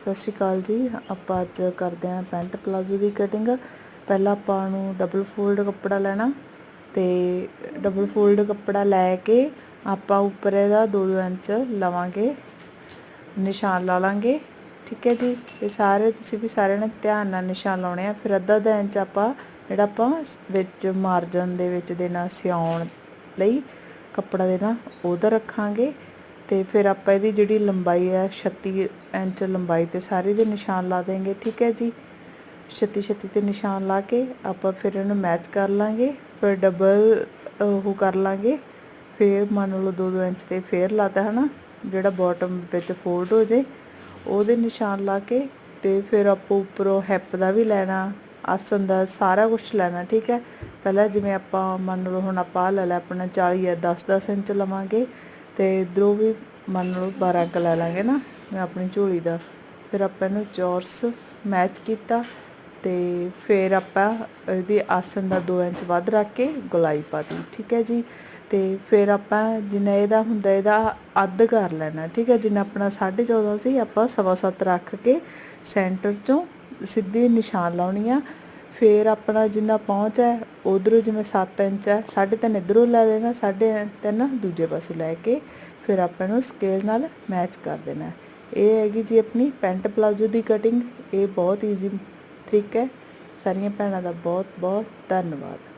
ਸਤਿ ਸ਼੍ਰੀ ਅਕਾਲ ਜੀ। ਆਪਾਂ ਅੱਜ ਕਰਦੇ ਆਂ ਪੈਂਟ ਪਲਾਜ਼ੋ ਦੀ ਕਟਿੰਗ। ਪਹਿਲਾਂ ਆਪਾਂ ਨੂੰ ਡਬਲ ਫੋਲਡ ਕੱਪੜਾ ਲੈਣਾ ਤੇ ਡਬਲ ਫੋਲਡ ਕੱਪੜਾ ਲੈ ਕੇ ਆਪਾਂ ਉੱਪਰ ਇਹਦਾ 2-2 ਇੰਚ ਲਵਾਂਗੇ, ਨਿਸ਼ਾਨ ਲਾ ਲਾਂਗੇ। ਠੀਕ ਹੈ ਜੀ? ਇਹ ਸਾਰੇ ਤੁਸੀਂ ਵੀ ਸਾਰਿਆਂ ਨੇ ਧਿਆਨ ਨਾਲ ਨਿਸ਼ਾਨ ਲਾਉਣੇ ਆ। ਫਿਰ ਅੱਧਾ ਅੱਧਾ ਇੰਚ ਆਪਾਂ ਜਿਹੜਾ ਆਪਾਂ ਵਿੱਚ ਮਾਰਜਨ ਦੇ ਵਿੱਚ ਦੇਣਾ ਸਿਉਣ ਲਈ ਕੱਪੜਾ ਦੇਣਾ, ਉਹਦਾ ਰੱਖਾਂਗੇ। ਤੇ ਫਿਰ ਆਪਾਂ ਇਹਦੀ ਜਿਹੜੀ ਲੰਬਾਈ ਹੈ 36 ਇੰਚ ਲੰਬਾਈ ਤੇ ਸਾਰੇ ਦੇ ਨਿਸ਼ਾਨ ਲਾ ਦੇਂਗੇ ਠੀਕ ਹੈ ਜੀ? 36 36 ਤੇ ਨਿਸ਼ਾਨ ਲਾ ਕੇ ਆਪਾਂ ਫਿਰ ਇਹਨੂੰ ਮੈਚ ਕਰ ਲਾਂਗੇ, ਫਿਰ ਡਬਲ ਉਹ ਕਰ ਲਾਂਗੇ, ਫਿਰ ਮੰਨ ਲਓ 2-2 ਇੰਚ ਤੇ ਫੇਰ ਲਾਤਾ, ਹਨਾ? ਜਿਹੜਾ ਬਾਟਮ ਵਿੱਚ ਫੋਲਡ ਹੋ ਜੇ, ਉਹਦੇ ਨਿਸ਼ਾਨ ਲਾ ਕੇ ਤੇ ਫਿਰ ਆਪਾਂ ਉੱਪਰੋਂ ਹੈਪ ਦਾ ਵੀ ਲੈਣਾ ਆਸਨ ਦਾ ਸਾਰਾ ਕੁਝ ਲੈਣਾ, ਠੀਕ ਹੈ? ਪਹਿਲਾਂ ਜਿਵੇਂ ਆਪਾਂ ਮੰਨ ਲਓ ਹੁਣ ਆਪਾਂ ਆਹ ਲੈ ਲਿਆ, ਆਪਣਾ 40 ਜਾਂ 10-10 ਇੰਚ ਲਵਾਂਗੇ ਤੇ ਇਧਰੋਂ ਵੀ ਮੰਨ ਲਓ 12 ਕ ਲੈ ਲਾਂਗੇ ਨਾ, ਮੈਂ ਆਪਣੀ ਝੋਲੀ ਦਾ। ਫਿਰ ਆਪਾਂ ਇਹਨੂੰ ਚੌਰਸ ਮੈਚ ਕੀਤਾ ਤੇ ਫਿਰ ਆਪਾਂ ਇਹਦੀ ਆਸਨ ਦਾ 2 ਇੰਚ ਵੱਧ ਰੱਖ ਕੇ ਗੁਲਾਈ ਪਾਤੀ ਠੀਕ ਹੈ ਜੀ? ਤੇ ਫਿਰ ਆਪਾਂ ਜਿੰਨਾ ਇਹਦਾ ਹੁੰਦਾ, ਇਹਦਾ ਅੱਧ ਕਰ ਲੈਣਾ, ਠੀਕ ਹੈ? ਜਿੰਨਾ ਆਪਣਾ 14.5 ਸੀ, ਆਪਾਂ ਸਵਾ ਸੱਤ ਰੱਖ ਕੇ ਸੈਂਟਰ ਚੋਂ ਸਿੱਧੀ ਨਿਸ਼ਾਨ ਲਾਉਣੀ ਆ। ਫਿਰ ਆਪਣਾ ਜਿੰਨਾ ਪਹੁੰਚ ਹੈ, ਉਧਰੋਂ ਜਿਵੇਂ 7 ਇੰਚ ਹੈ 3.5 ਇਧਰੋਂ ਲੈ ਲੈਣਾ 3.5 ਦੂਜੇ ਪਾਸੇ ਲੈ ਕੇ ਫਿਰ ਆਪਾਂ ਨੂੰ ਸਕੇਲ ਨਾਲ ਮੈਚ ਕਰ ਦੇਣਾ ਇਹ ਹੈਗੀ ਜੀ ਆਪਣੀ ਪੈਂਟ ਪਲਾਜ਼ੋ ਦੀ ਕਟਿੰਗ ਇਹ ਬਹੁਤ ਈਜ਼ੀ ਤਰੀਕਾ ਹੈ। ਸਾਰੀਆਂ ਭੈਣਾਂ ਦਾ ਬਹੁਤ ਬਹੁਤ ਧੰਨਵਾਦ।